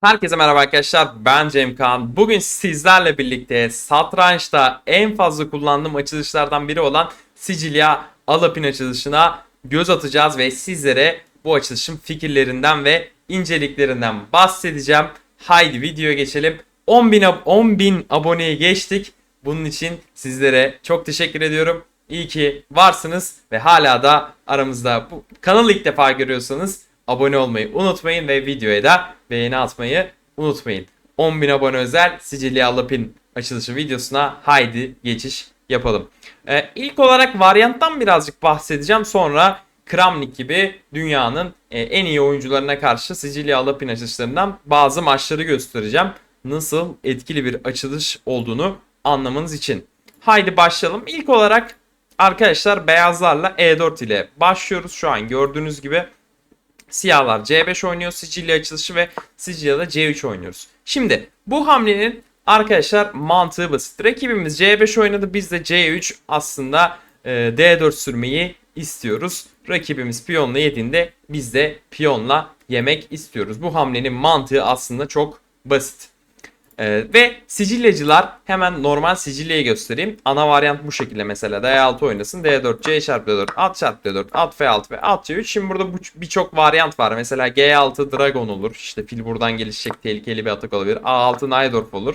Herkese merhaba arkadaşlar ben Cem Kaan. Bugün sizlerle birlikte satrançta en fazla kullandığım açılışlardan biri olan Sicilya Alapin açılışına göz atacağız ve sizlere bu açılışın fikirlerinden ve inceliklerinden bahsedeceğim. Haydi videoya geçelim. 10.000 ab- 10.000 aboneye geçtik. Bunun için sizlere çok teşekkür ediyorum. İyi ki varsınız ve hala da aramızda bu kanalı ilk defa görüyorsanız abone olmayı unutmayın ve videoya da beğeni atmayı unutmayın. 10.000 abone özel Sicilya Alapin açılışı videosuna haydi geçiş yapalım. Ee, ilk olarak varyanttan birazcık bahsedeceğim. Sonra Kramnik gibi dünyanın e, en iyi oyuncularına karşı Sicilya Alapin açılışlarından bazı maçları göstereceğim. Nasıl etkili bir açılış olduğunu anlamanız için. Haydi başlayalım. İlk olarak arkadaşlar beyazlarla E4 ile başlıyoruz. Şu an gördüğünüz gibi Siyahlar C5 oynuyor Sicilya açılışı ve Sicilya'da C3 oynuyoruz. Şimdi bu hamlenin arkadaşlar mantığı basit. Rakibimiz C5 oynadı biz de C3 aslında e, D4 sürmeyi istiyoruz. Rakibimiz piyonla yediğinde biz de piyonla yemek istiyoruz. Bu hamlenin mantığı aslında çok basit. Ee, ve Sicilyacılar hemen normal Sicilya'yı göstereyim. Ana varyant bu şekilde mesela D6 oynasın. D4, C çarpı D4, at çarpı D4, at F6 ve at C3. Şimdi burada bu- birçok varyant var. Mesela G6 Dragon olur. İşte fil buradan gelişecek tehlikeli bir atak olabilir. A6 Najdorf olur.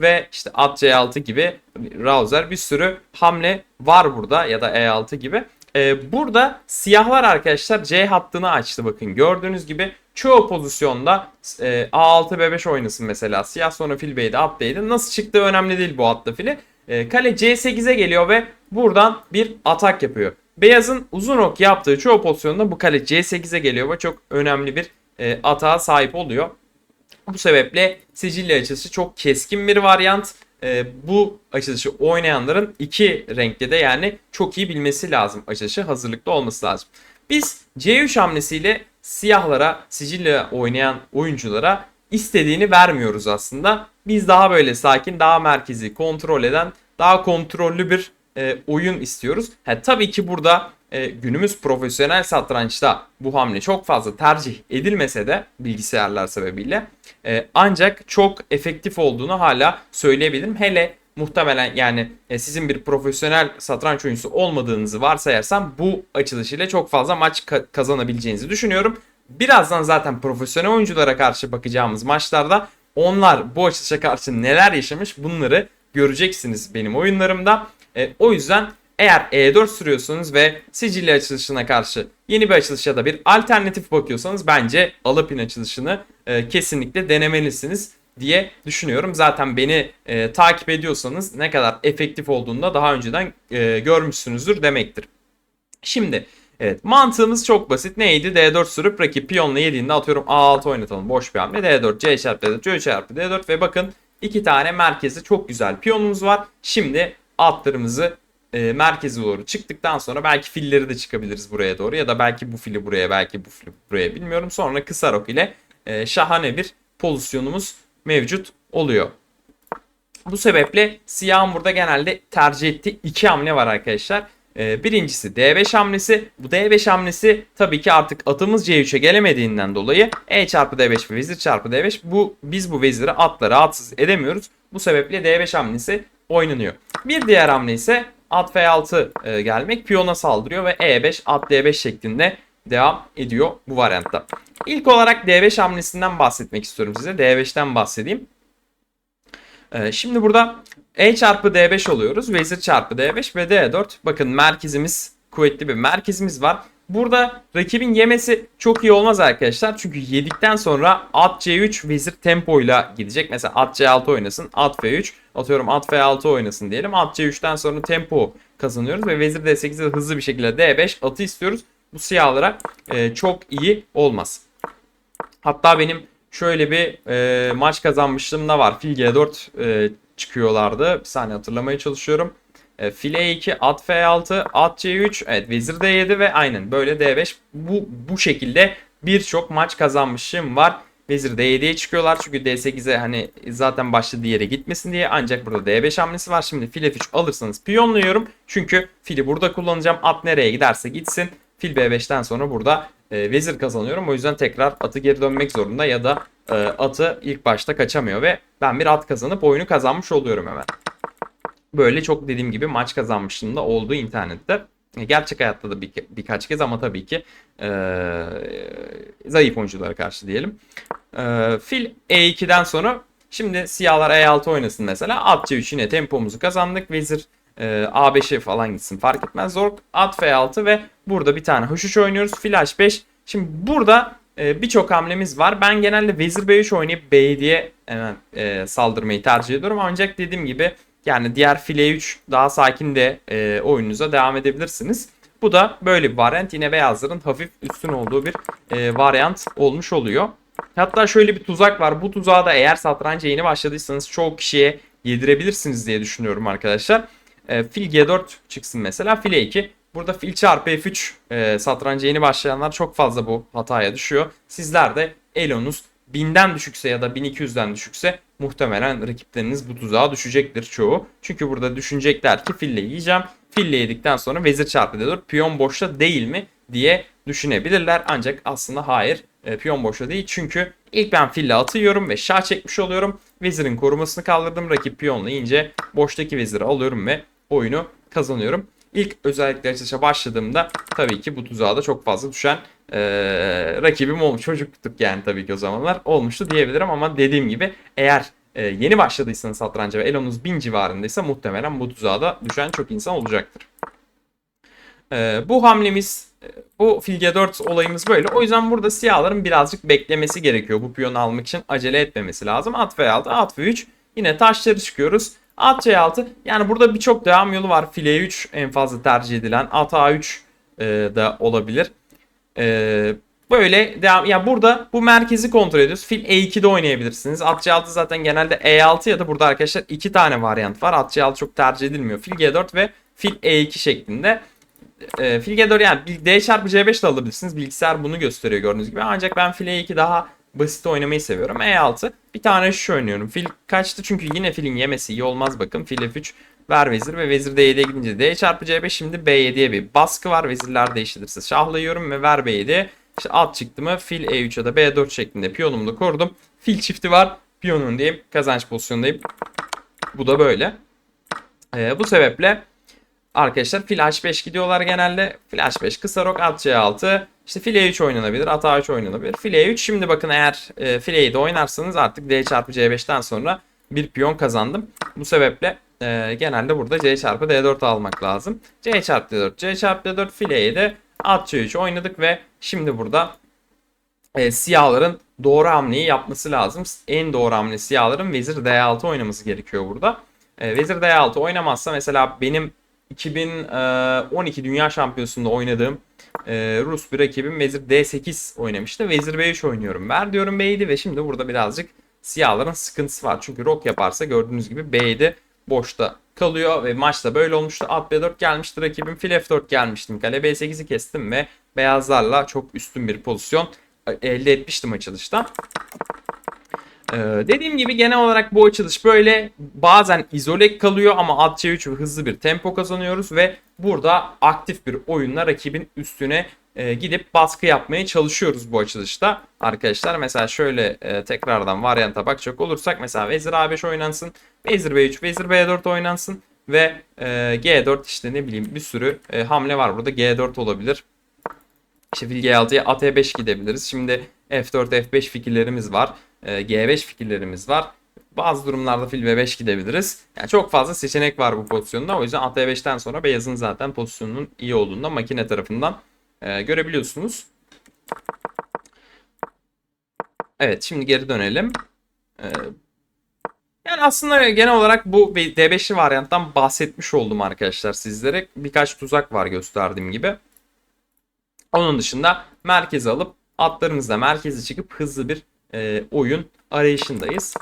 Ve işte at C6 gibi Rouser bir sürü hamle var burada ya da E6 gibi. Ee, burada siyahlar arkadaşlar C hattını açtı bakın gördüğünüz gibi çoğu pozisyonda e, A6 B5 oynasın mesela siyah sonra fil B'de at B'de nasıl çıktığı önemli değil bu atla fili. E, kale C8'e geliyor ve buradan bir atak yapıyor. Beyazın uzun ok yaptığı çoğu pozisyonda bu kale C8'e geliyor ve çok önemli bir e, atağa sahip oluyor. Bu sebeple Sicilya açılışı çok keskin bir varyant. Ee, bu açılışı oynayanların iki renkte de yani çok iyi bilmesi lazım açılışı hazırlıklı olması lazım. Biz C3 hamlesiyle siyahlara Sicilya oynayan oyunculara istediğini vermiyoruz aslında. Biz daha böyle sakin, daha merkezi kontrol eden, daha kontrollü bir e, oyun istiyoruz. Ha, tabii ki burada e, günümüz profesyonel satrançta bu hamle çok fazla tercih edilmese de bilgisayarlar sebebiyle e, ancak çok efektif olduğunu hala söyleyebilirim. Hele muhtemelen yani e, sizin bir profesyonel satranç oyuncusu olmadığınızı varsayarsam bu açılış ile çok fazla maç ka- kazanabileceğinizi düşünüyorum. Birazdan zaten profesyonel oyunculara karşı bakacağımız maçlarda onlar bu açılışa karşı neler yaşamış bunları göreceksiniz benim oyunlarımda. E, o yüzden eğer E4 sürüyorsanız ve Sicilya açılışına karşı yeni bir açılış ya da bir alternatif bakıyorsanız bence Alapin açılışını e, kesinlikle denemelisiniz diye düşünüyorum. Zaten beni e, takip ediyorsanız ne kadar efektif olduğunu da daha önceden e, görmüşsünüzdür demektir. Şimdi evet mantığımız çok basit. Neydi? D4 sürüp rakip piyonla yediğinde atıyorum A6 oynatalım. Boş bir hamle. D4, C çarpı D4, C çarpı D4 ve bakın iki tane merkezde çok güzel piyonumuz var. Şimdi atlarımızı e, merkeze doğru çıktıktan sonra belki filleri de çıkabiliriz buraya doğru ya da belki bu fili buraya belki bu fili buraya bilmiyorum. Sonra kısa rok ile e, şahane bir pozisyonumuz mevcut oluyor. Bu sebeple siyahın burada genelde tercih ettiği iki hamle var arkadaşlar. Ee, birincisi D5 hamlesi. Bu D5 hamlesi tabii ki artık atımız C3'e gelemediğinden dolayı E çarpı D5 ve vezir çarpı D5 bu biz bu veziri atla rahatsız edemiyoruz. Bu sebeple D5 hamlesi oynanıyor. Bir diğer hamle ise at F6 e, gelmek piyona saldırıyor ve E5 at D5 şeklinde devam ediyor bu varyantta. İlk olarak D5 hamlesinden bahsetmek istiyorum size. D5'ten bahsedeyim. Ee, şimdi burada E çarpı D5 oluyoruz. Vezir çarpı D5 ve D4. Bakın merkezimiz kuvvetli bir merkezimiz var. Burada rakibin yemesi çok iyi olmaz arkadaşlar. Çünkü yedikten sonra at C3 vezir tempoyla gidecek. Mesela at C6 oynasın. At F3. Atıyorum at F6 oynasın diyelim. At C3'ten sonra tempo kazanıyoruz. Ve vezir D8'de hızlı bir şekilde D5 atı istiyoruz. Bu siyahlara e, çok iyi olmaz. Hatta benim şöyle bir e, maç kazanmışlığım da var. Fil G4 e, çıkıyorlardı. Bir saniye hatırlamaya çalışıyorum. E, fil E2, at F6, at C3, evet vezir D7 ve aynen böyle D5. Bu bu şekilde birçok maç kazanmışım var. Vezir D7'ye çıkıyorlar çünkü D8'e hani zaten başladığı yere gitmesin diye. Ancak burada D5 hamlesi var. Şimdi fil F3 alırsanız piyonluyorum. Çünkü fili burada kullanacağım. At nereye giderse gitsin. Fil B5'ten sonra burada e, vezir kazanıyorum. O yüzden tekrar atı geri dönmek zorunda ya da e, atı ilk başta kaçamıyor ve ben bir at kazanıp oyunu kazanmış oluyorum hemen. Böyle çok dediğim gibi maç kazanmışlığım da oldu internette. E, Gerçek hayatta da bir, birkaç kez ama tabii ki e, zayıf oyunculara karşı diyelim. E, fil E2'den sonra şimdi siyahlar E6 oynasın mesela. At C3 yine tempomuzu kazandık. Vezir e, A5'e falan gitsin fark etmez. Zork at F6 ve burada bir tane H3 oynuyoruz. Fil H5. Şimdi burada e, birçok hamlemiz var. Ben genelde Vezir B3 oynayıp B7'ye hemen e, saldırmayı tercih ediyorum. Ancak dediğim gibi yani diğer file 3 daha sakin de e, oyununuza devam edebilirsiniz. Bu da böyle bir varyant. Yine beyazların hafif üstün olduğu bir e, varyant olmuş oluyor. Hatta şöyle bir tuzak var. Bu tuzağı da eğer satranca yeni başladıysanız çoğu kişiye yedirebilirsiniz diye düşünüyorum arkadaşlar. E, fil G4 çıksın mesela. File 2. Burada fil çarpı F3 e, satranca yeni başlayanlar çok fazla bu hataya düşüyor. Sizler de elonuz 1000'den düşükse ya da 1200'den düşükse muhtemelen rakipleriniz bu tuzağa düşecektir çoğu. Çünkü burada düşünecekler ki fille yiyeceğim. Fille yedikten sonra vezir çarpı d4 piyon boşta değil mi diye düşünebilirler. Ancak aslında hayır e, piyon boşta değil. Çünkü ilk ben fille atıyorum ve şah çekmiş oluyorum. Vezirin korumasını kaldırdım. Rakip piyonla yiyince boştaki veziri alıyorum ve oyunu kazanıyorum. İlk özellikle açılışa başladığımda tabii ki bu tuzağa da çok fazla düşen e, rakibim olmuş. Çocuktuk yani tabii ki o zamanlar olmuştu diyebilirim ama dediğim gibi eğer e, yeni başladıysanız satranca ve elonuz 1000 civarındaysa muhtemelen bu tuzağa da düşen çok insan olacaktır. E, bu hamlemiz bu fil G4 olayımız böyle. O yüzden burada siyahların birazcık beklemesi gerekiyor. Bu piyonu almak için acele etmemesi lazım. At F6, at F3. Yine taşları çıkıyoruz. At C6. Yani burada birçok devam yolu var. File 3 en fazla tercih edilen. At A3 e, da olabilir. E, böyle devam. Yani burada bu merkezi kontrol ediyoruz. Fil E2'de oynayabilirsiniz. At C6 zaten genelde E6 ya da burada arkadaşlar iki tane varyant var. At C6 çok tercih edilmiyor. Fil G4 ve fil E2 şeklinde. E, fil G4 yani D çarpı C5 de alabilirsiniz. Bilgisayar bunu gösteriyor gördüğünüz gibi. Ancak ben fil E2 daha basit oynamayı seviyorum. E6 bir tane şu oynuyorum. Fil kaçtı çünkü yine filin yemesi iyi olmaz bakın. Fil F3 ver vezir ve vezir D7'ye gidince D çarpı C5 şimdi B7'ye bir baskı var. Vezirler değiştirirse şahlayıyorum ve ver B7'ye. İşte at çıktı mı fil E3 ya da B4 şeklinde piyonumu da korudum. Fil çifti var. Piyonun diyeyim kazanç pozisyondayım. Bu da böyle. Ee, bu sebeple arkadaşlar fil H5 gidiyorlar genelde. Fil H5 kısa rok at C6. İşte file 3 oynanabilir. At A3 oynanabilir. File 3 şimdi bakın eğer e, fileyi de oynarsanız artık D çarpı C5'ten sonra bir piyon kazandım. Bu sebeple e, genelde burada C çarpı D4 almak lazım. C çarpı D4, C çarpı D4 fileyi de at C3 oynadık ve şimdi burada e, siyahların doğru hamleyi yapması lazım. En doğru hamle siyahların vezir D6 oynaması gerekiyor burada. E, vezir D6 oynamazsa mesela benim 2012 Dünya Şampiyonası'nda oynadığım e, Rus bir rakibim Vezir D8 oynamıştı. Vezir B3 oynuyorum. Ver diyorum B7 ve şimdi burada birazcık siyahların sıkıntısı var. Çünkü rok yaparsa gördüğünüz gibi B7 boşta kalıyor ve maçta böyle olmuştu. At B4 gelmişti rakibim. Fil F4 gelmiştim. Kale B8'i kestim ve beyazlarla çok üstün bir pozisyon elde etmiştim açılışta. Ee, dediğim gibi genel olarak bu açılış böyle bazen izole kalıyor ama at C3 ve hızlı bir tempo kazanıyoruz ve burada aktif bir oyunla rakibin üstüne e, gidip baskı yapmaya çalışıyoruz bu açılışta. Arkadaşlar mesela şöyle e, tekrardan varyanta bakacak olursak mesela Vezir A5 oynansın, Vezir B3, Vezir B4 oynansın ve e, G4 işte ne bileyim bir sürü e, hamle var burada G4 olabilir. İşte fil G6'ya at E5 gidebiliriz. Şimdi F4, F5 fikirlerimiz var. G5 fikirlerimiz var. Bazı durumlarda fil B5 gidebiliriz. Yani çok fazla seçenek var bu pozisyonda. O yüzden at E5'ten sonra beyazın zaten pozisyonunun iyi olduğunu da makine tarafından e, görebiliyorsunuz. Evet şimdi geri dönelim. E, yani aslında genel olarak bu D5'li varyanttan bahsetmiş oldum arkadaşlar sizlere. Birkaç tuzak var gösterdiğim gibi. Onun dışında merkeze alıp atlarımızla merkeze çıkıp hızlı bir e, oyun arayışındayız.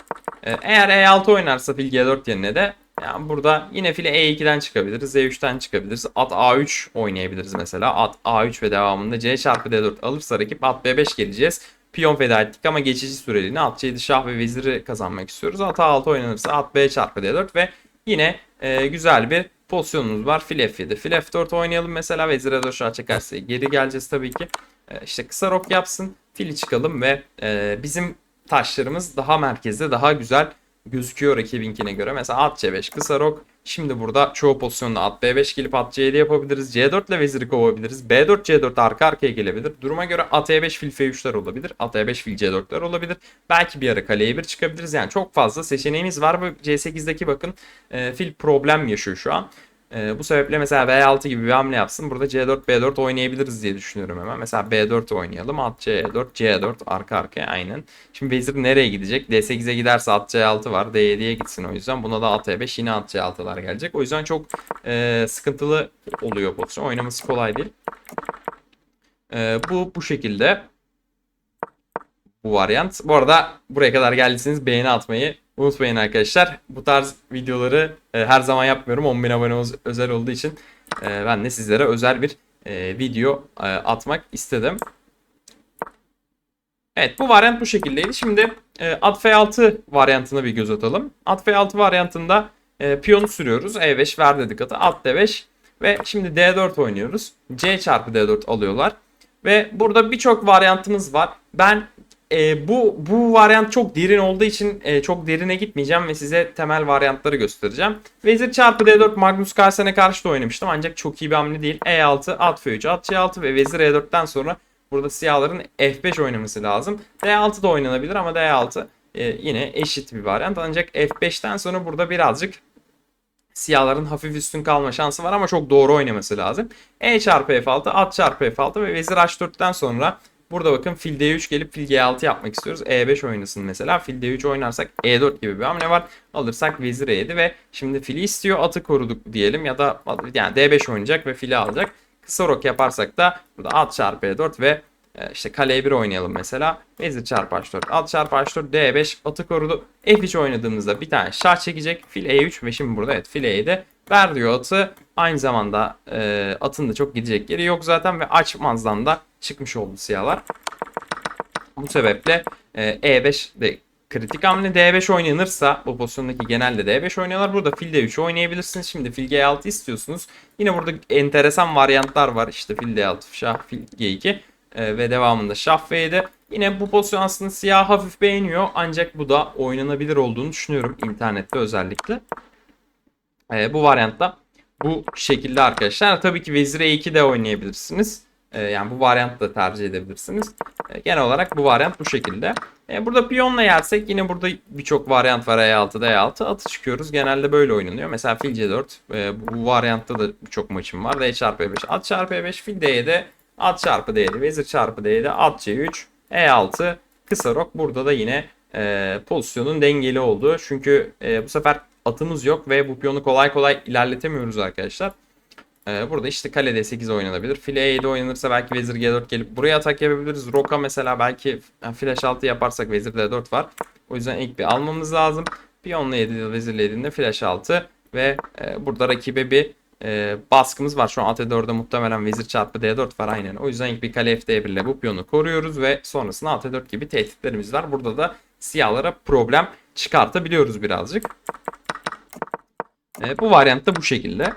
E, eğer E6 oynarsa fil G4 yerine de yani burada yine file E2'den çıkabiliriz. E3'ten çıkabiliriz. At A3 oynayabiliriz mesela. At A3 ve devamında C çarpı D4 alırsa rakip at B5 geleceğiz. Piyon feda ettik ama geçici süreliğine at C7 şah ve veziri kazanmak istiyoruz. At A6 oynanırsa at B çarpı D4 ve yine e, güzel bir pozisyonumuz var. Fil F7. Fil F4 oynayalım mesela vezir E4 şah çekerse geri geleceğiz tabii ki. E, işte kısa rok yapsın. Fili çıkalım ve e, bizim taşlarımız daha merkezde daha güzel gözüküyor rakibinkine göre. Mesela at C5 kısa rok. Şimdi burada çoğu pozisyonda at B5 gelip at C7 yapabiliriz. C4 ile veziri kovabiliriz. B4 C4 arka arkaya gelebilir. Duruma göre at E5 fil F3'ler olabilir. At E5 fil C4'ler olabilir. Belki bir ara kaleye 1 çıkabiliriz. Yani çok fazla seçeneğimiz var. Bu C8'deki bakın e, fil problem yaşıyor şu an. E, bu sebeple mesela V6 gibi bir hamle yapsın. Burada C4 B4 oynayabiliriz diye düşünüyorum hemen. Mesela B4 oynayalım. At C4 C4 arka arkaya aynen. Şimdi vezir nereye gidecek? D8'e giderse at C6 var. D7'ye gitsin o yüzden. Buna da at E5 yine at C6'lar gelecek. O yüzden çok e, sıkıntılı oluyor pozisyon. Oynaması kolay değil. E, bu bu şekilde bu varyant. Bu arada buraya kadar geldiyseniz beğeni atmayı unutmayın arkadaşlar. Bu tarz videoları e, her zaman yapmıyorum. 10.000 abone öz- özel olduğu için e, ben de sizlere özel bir e, video e, atmak istedim. Evet bu varyant bu şekildeydi. Şimdi e, at F6 varyantına bir göz atalım. At F6 varyantında e, piyonu sürüyoruz. E5 ver dedik atı. At D5 ve şimdi D4 oynuyoruz. C çarpı D4 alıyorlar. Ve burada birçok varyantımız var. Ben e, bu bu varyant çok derin olduğu için e, çok derine gitmeyeceğim ve size temel varyantları göstereceğim. Vezir çarpı D4 Magnus Carlsen'e karşı da oynamıştım ancak çok iyi bir hamle değil. E6, at F3, at C6 ve vezir E4'ten sonra burada siyahların F5 oynaması lazım. D6 da oynanabilir ama D6 e, yine eşit bir varyant ancak F5'ten sonra burada birazcık siyahların hafif üstün kalma şansı var ama çok doğru oynaması lazım. E çarpı F6, at çarpı F6 ve vezir H4'ten sonra burada bakın fil D3 gelip fil G6 yapmak istiyoruz. E5 oynasın mesela. Fil D3 oynarsak E4 gibi bir hamle var. Alırsak vezir E7 ve şimdi fili istiyor atı koruduk diyelim ya da yani D5 oynayacak ve fili alacak. Kısa rok yaparsak da burada at çarpı E4 ve e, işte kale E1 oynayalım mesela. Vezir çarpı H4, at çarpı H4, D5 atı korudu. F3 oynadığımızda bir tane şah çekecek. Fil E3 ve şimdi burada evet fil E7 ver diyor atı. Aynı zamanda e, atın da çok gidecek yeri yok zaten ve açmazdan da çıkmış oldu siyahlar. Bu sebeple e, E5 de kritik hamle D5 oynanırsa bu pozisyondaki genelde D5 oynuyorlar. Burada fil D3 oynayabilirsiniz. Şimdi fil G6 istiyorsunuz. Yine burada enteresan varyantlar var. İşte fil D6, şah, fil G2 e, ve devamında şah F7. Yine bu pozisyon aslında siyah hafif beğeniyor. Ancak bu da oynanabilir olduğunu düşünüyorum internette özellikle. E, bu varyantta bu şekilde arkadaşlar. Tabii ki vezir E2 de oynayabilirsiniz. E, yani bu varyantı da tercih edebilirsiniz. E, genel olarak bu varyant bu şekilde. E, burada piyonla yersek yine burada birçok varyant var E6, D6. Atı çıkıyoruz. Genelde böyle oynanıyor. Mesela fil C4. E, bu varyantta da birçok maçım var. D çarpı E5, at çarpı E5, fil D7, at çarpı D7, vezir çarpı D7, at C3, E6, kısa rok. Burada da yine e, pozisyonun dengeli olduğu. Çünkü e, bu sefer atımız yok ve bu piyonu kolay kolay ilerletemiyoruz arkadaşlar. Ee, burada işte kale D8 oynanabilir. File E7 oynanırsa belki vezir G4 gelip buraya atak yapabiliriz. Roka mesela belki flash 6 yaparsak vezir D4 var. O yüzden ilk bir almamız lazım. Piyonla 7 vezirle 7'de flash 6 ve e, burada rakibe bir e, baskımız var. Şu an at E4'de muhtemelen vezir çarpı D4 var aynen. O yüzden ilk bir kale F1 ile bu piyonu koruyoruz ve sonrasında at E4 gibi tehditlerimiz var. Burada da siyahlara problem çıkartabiliyoruz birazcık. E, bu varyant da bu şekilde.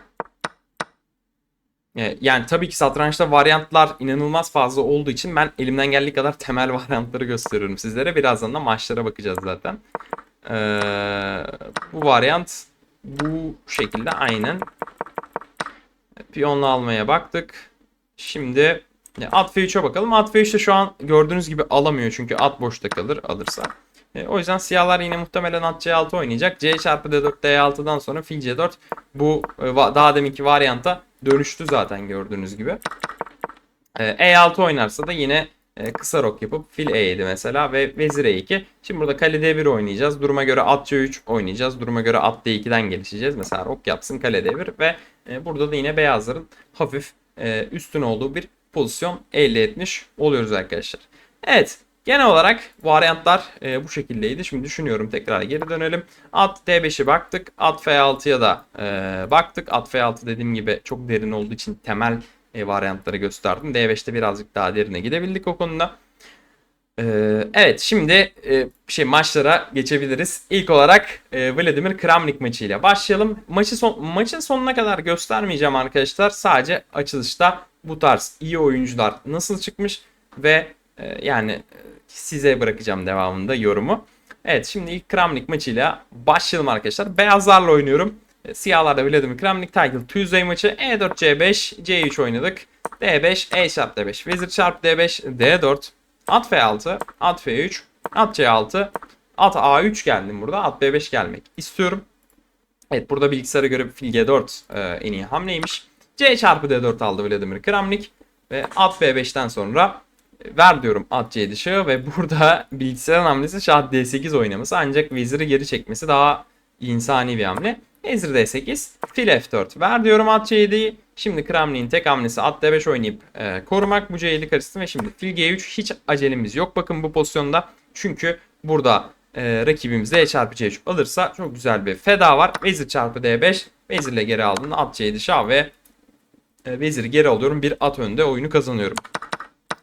E, Yani tabii ki satrançta varyantlar inanılmaz fazla olduğu için ben elimden geldiği kadar temel varyantları gösteriyorum sizlere. Birazdan da maçlara bakacağız zaten. Ee, bu varyant bu şekilde aynen. Piyonla almaya baktık. Şimdi e, at F3'e bakalım. At F3'te şu an gördüğünüz gibi alamıyor çünkü at boşta kalır alırsa. E, o yüzden siyahlar yine muhtemelen at C6 oynayacak. C çarpı D4 D6'dan sonra fil C4 bu e, daha deminki varyanta dönüştü zaten gördüğünüz gibi. E, E6 oynarsa da yine e, kısa rok yapıp fil E7 mesela ve vezir E2. Şimdi burada kale D1 oynayacağız. Duruma göre at C3 oynayacağız. Duruma göre at D2'den gelişeceğiz. Mesela rok yapsın kale D1 ve e, burada da yine beyazların hafif e, üstün olduğu bir pozisyon elde etmiş oluyoruz arkadaşlar. Evet genel olarak varyantlar e, bu şekildeydi. Şimdi düşünüyorum tekrar geri dönelim. At D5'i baktık. At F6'ya da e, baktık. At F6 dediğim gibi çok derin olduğu için temel e, varyantları gösterdim. D5'te birazcık daha derine gidebildik o konuda. Ee, evet şimdi e, şey maçlara geçebiliriz. İlk olarak e, Vladimir Kramnik maçıyla başlayalım. Maçı son, maçın sonuna kadar göstermeyeceğim arkadaşlar. Sadece açılışta bu tarz iyi oyuncular nasıl çıkmış ve e, yani e, size bırakacağım devamında yorumu. Evet şimdi ilk Kramnik maçıyla başlayalım arkadaşlar. Beyazlarla oynuyorum. E, Siyahlarda Vladimir Kramnik Title Tuesday maçı E4 C5 C3 oynadık. D5 E şart D5 Vezir çarp D5 D4 At F6 At F3 At C6 At A3 geldim burada. At B5 gelmek istiyorum. Evet burada bilgisayara göre fil G4 e, en iyi hamleymiş. C çarpı D4 aldı Vladimir Kramnik. Ve at B5'ten sonra ver diyorum at C dışı ve burada bilgisayarın hamlesi şah D8 oynaması ancak veziri geri çekmesi daha insani bir hamle. Vezir D8, fil F4 ver diyorum at C7'yi. Şimdi Kramnik'in tek hamlesi at D5 oynayıp e, korumak bu C7 karıştı ve şimdi fil G3 hiç acelemiz yok bakın bu pozisyonda. Çünkü burada e, rakibimiz D çarpı C3 alırsa çok güzel bir feda var. Vezir çarpı D5 vezirle geri aldığında at C7 şah ve e, veziri geri alıyorum. Bir at önde oyunu kazanıyorum.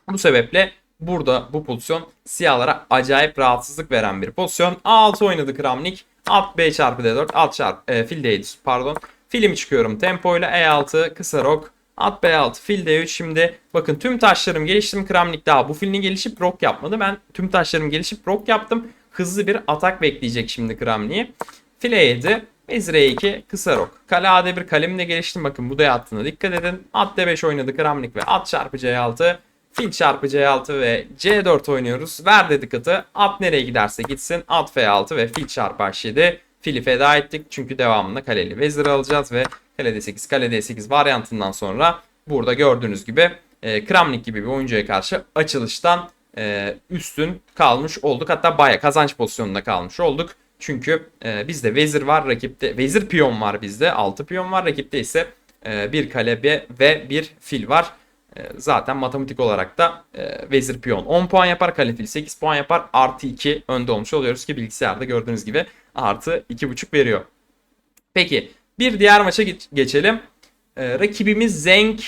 Bu sebeple burada bu pozisyon siyahlara acayip rahatsızlık veren bir pozisyon. A6 oynadı Kramnik. At B çarpı D4. At çarpı e, fil D7 pardon. Filmi çıkıyorum tempoyla E6 kısa rok. At B6 fil D3 şimdi bakın tüm taşlarım geliştim Kramnik daha bu filini gelişip rok yapmadı. Ben tüm taşlarım gelişip rok yaptım. Hızlı bir atak bekleyecek şimdi Kramnik'i. File 7 Vezir E2 kısa rok. Kale A1 kalemle geliştim. Bakın bu da attığına dikkat edin. At D5 oynadı Kramnik ve at çarpı C6. Fil çarpı C6 ve C4 oynuyoruz. Ver dedik atı. At nereye giderse gitsin. At F6 ve fil çarpı H7. Fili feda ettik. Çünkü devamında kaleli vezir alacağız ve kale D8 kale D8 varyantından sonra burada gördüğünüz gibi e, Kramnik gibi bir oyuncuya karşı açılıştan e, üstün kalmış olduk. Hatta baya kazanç pozisyonunda kalmış olduk. Çünkü e, bizde vezir var rakipte vezir piyon var bizde 6 piyon var rakipte ise e, bir kale ve bir fil var. E, zaten matematik olarak da e, vezir piyon 10 puan yapar kale fil 8 puan yapar artı 2 önde olmuş oluyoruz ki bilgisayarda gördüğünüz gibi artı 2.5 veriyor. Peki bir diğer maça geçelim. E, rakibimiz Zeng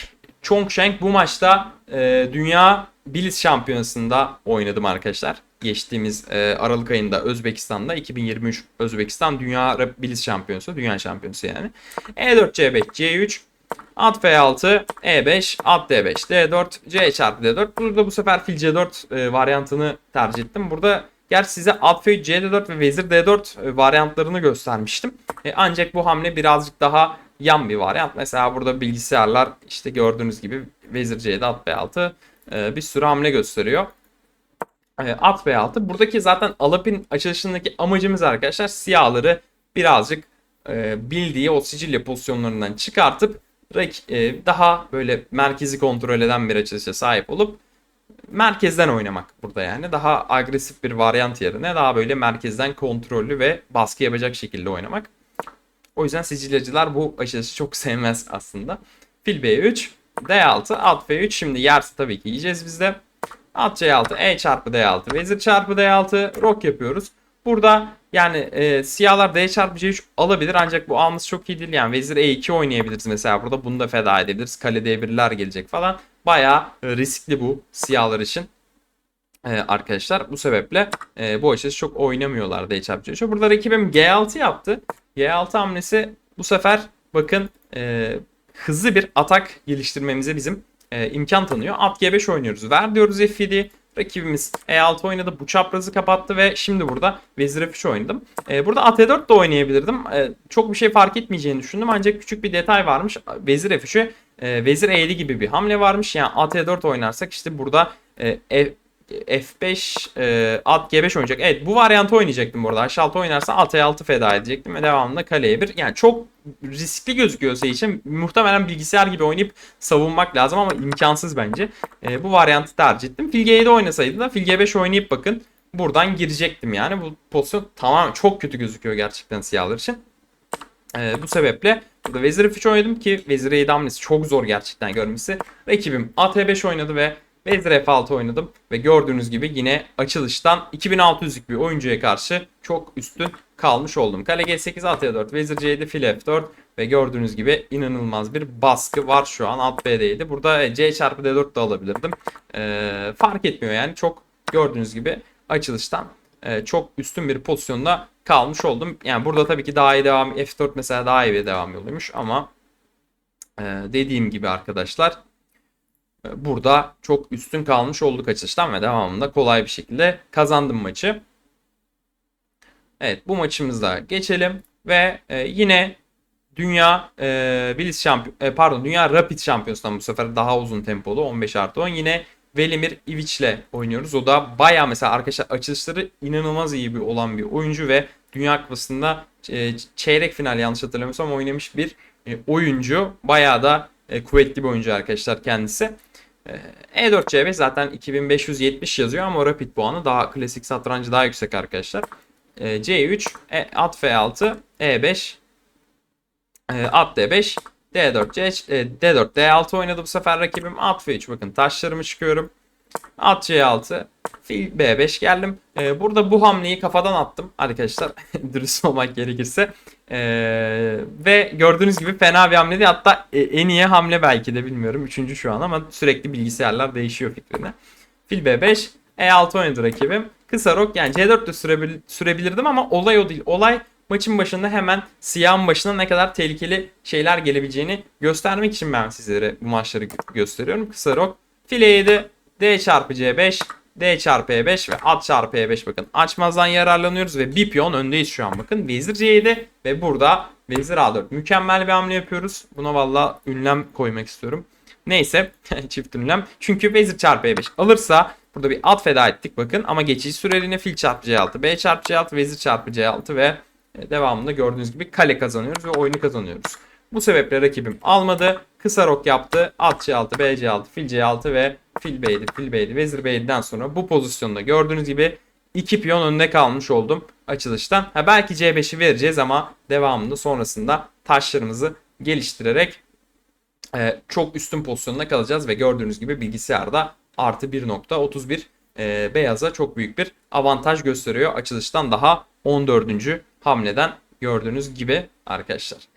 Chongsheng bu maçta dünya Bilis Şampiyonası'nda oynadım arkadaşlar. Geçtiğimiz Aralık ayında Özbekistan'da 2023 Özbekistan Dünya Bilis Şampiyonası, Dünya Şampiyonası yani. E4 C5 C3 At F6, E5, at D5, D4, C çarpı D4. Burada bu sefer fil C4 e, varyantını tercih ettim. Burada gerçi size at F3, C4 ve vezir D4 e, varyantlarını göstermiştim. E, ancak bu hamle birazcık daha yan bir varyant. Mesela burada bilgisayarlar işte gördüğünüz gibi vezir C7, at B6 e, bir sürü hamle gösteriyor. E, at B6. Buradaki zaten Alap'in açılışındaki amacımız arkadaşlar siyahları birazcık e, bildiği o Sicilya pozisyonlarından çıkartıp daha böyle merkezi kontrol eden bir açılışa sahip olup merkezden oynamak burada yani. Daha agresif bir varyant yerine daha böyle merkezden kontrollü ve baskı yapacak şekilde oynamak. O yüzden Sicilyacılar bu açılışı çok sevmez aslında. Fil B3, D6, at F3. Şimdi yersi tabii ki yiyeceğiz biz de. At C6, E çarpı D6, vezir çarpı D6, rok yapıyoruz. Burada yani e, siyahlar D çarpı C3 alabilir ancak bu alması çok iyi değil. Yani vezir E2 oynayabiliriz mesela burada. Bunu da feda edebiliriz. Kale D1'ler gelecek falan. Bayağı e, riskli bu siyahlar için. E, arkadaşlar bu sebeple e, bu açısı çok oynamıyorlar D çarpı C3. Burada rakibim G6 yaptı. G6 hamlesi bu sefer bakın e, hızlı bir atak geliştirmemize bizim e, imkan tanıyor. At G5 oynuyoruz. Ver diyoruz F7. Rakibimiz E6 oynadı. Bu çaprazı kapattı ve şimdi burada Vezir F3 oynadım. E, burada at E4 de oynayabilirdim. E, çok bir şey fark etmeyeceğini düşündüm. Ancak küçük bir detay varmış. Vezir F3'e e, Vezir E7 gibi bir hamle varmış. Yani at E4 oynarsak işte burada e, e, F5 e, at G5 oynayacak. Evet bu varyantı oynayacaktım bu arada. H6 oynarsa at E6 feda edecektim ve devamında kaleye 1. Yani çok riskli gözüküyorsa için muhtemelen bilgisayar gibi oynayıp savunmak lazım ama imkansız bence. E, bu varyantı tercih ettim. Fil G7 oynasaydı da Fil G5 oynayıp bakın buradan girecektim yani. Bu pozisyon tamamen çok kötü gözüküyor gerçekten siyahlar için. E, bu sebeple burada Vezir F3 oynadım ki Vezir E7 hamlesi çok zor gerçekten görmesi. Rakibim at E5 oynadı ve Vezir F6 oynadım ve gördüğünüz gibi yine açılıştan 2600'lük bir oyuncuya karşı çok üstün kalmış oldum. Kale G8 at E4 Vezir C7 fil F4 ve gördüğünüz gibi inanılmaz bir baskı var şu an at B'deydi. Burada C çarpı D4 da alabilirdim. Ee, fark etmiyor yani çok gördüğünüz gibi açılıştan e, çok üstün bir pozisyonda kalmış oldum. Yani burada tabii ki daha iyi devam F4 mesela daha iyi bir devam yoluymuş ama e, dediğim gibi arkadaşlar e, burada çok üstün kalmış olduk açılıştan ve devamında kolay bir şekilde kazandım maçı. Evet bu maçımızda geçelim ve e, yine Dünya e, Bilis şampiyon e, pardon Dünya Rapid şampiyonasından bu sefer daha uzun tempolu 15 artı 10 yine Velimir Ivic ile oynuyoruz. O da baya mesela arkadaşlar açılışları inanılmaz iyi bir olan bir oyuncu ve Dünya Kupası'nda e, çeyrek final yanlış hatırlamıyorsam oynamış bir e, oyuncu. Baya da e, kuvvetli bir oyuncu arkadaşlar kendisi. E, E4 C5 zaten 2570 yazıyor ama Rapid puanı daha klasik satrancı daha yüksek arkadaşlar. E, C3, e, at F6, E5, e, at D5, D4, C, e, D4, D6 oynadı bu sefer rakibim. At F3 bakın taşlarımı çıkıyorum. At C6, fil B5 geldim. E, burada bu hamleyi kafadan attım arkadaşlar. Dürüst olmak gerekirse. E, ve gördüğünüz gibi fena bir hamle değil. Hatta e, en iyi hamle belki de bilmiyorum. Üçüncü şu an ama sürekli bilgisayarlar değişiyor fikrine. Fil B5, E6 oynadı rakibim. Kısa rok yani C4 de sürebil sürebilirdim ama olay o değil. Olay maçın başında hemen siyahın başına ne kadar tehlikeli şeyler gelebileceğini göstermek için ben sizlere bu maçları gö- gösteriyorum. Kısa rok, file 7, D çarpı C5, D çarpı E5 ve at çarpı E5 bakın. Açmazdan yararlanıyoruz ve bir piyon öndeyiz şu an bakın. Vezir C7 ve burada Vezir A4. Mükemmel bir hamle yapıyoruz. Buna valla ünlem koymak istiyorum. Neyse çift ünlem. Çünkü Vezir çarpı E5 alırsa burada bir at feda ettik bakın. Ama geçici süreliğine fil çarpı C6, B çarpı C6, Vezir çarpı C6 ve e, devamında gördüğünüz gibi kale kazanıyoruz ve oyunu kazanıyoruz. Bu sebeple rakibim almadı. Kısa rok yaptı. At C6, B C6, fil C6 ve fil B7, fil B7, vezir B7'den sonra bu pozisyonda gördüğünüz gibi 2 piyon önde kalmış oldum açılıştan. Ha belki C5'i vereceğiz ama devamında sonrasında taşlarımızı geliştirerek e, çok üstün pozisyonda kalacağız ve gördüğünüz gibi bilgisayarda artı 1.31 e, beyaza çok büyük bir avantaj gösteriyor açılıştan daha 14. hamleden gördüğünüz gibi arkadaşlar.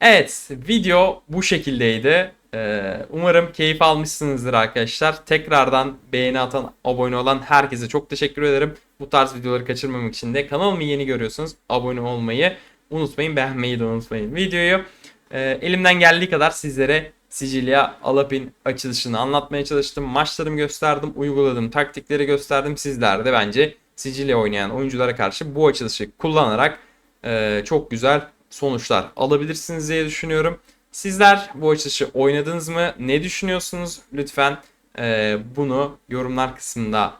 Evet video bu şekildeydi. Ee, umarım keyif almışsınızdır arkadaşlar. Tekrardan beğeni atan, abone olan herkese çok teşekkür ederim. Bu tarz videoları kaçırmamak için de kanalımı yeni görüyorsanız abone olmayı unutmayın. Beğenmeyi de unutmayın videoyu. Ee, elimden geldiği kadar sizlere Sicilya Alap'in açılışını anlatmaya çalıştım. Maçlarımı gösterdim, uyguladığım taktikleri gösterdim. Sizler de bence Sicilya oynayan oyunculara karşı bu açılışı kullanarak e, çok güzel sonuçlar alabilirsiniz diye düşünüyorum. Sizler bu açılışı oynadınız mı? Ne düşünüyorsunuz? Lütfen e, bunu yorumlar kısmında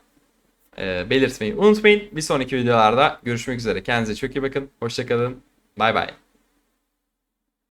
e, belirtmeyi unutmayın. Bir sonraki videolarda görüşmek üzere. Kendinize çok iyi bakın. Hoşçakalın. Bay bay.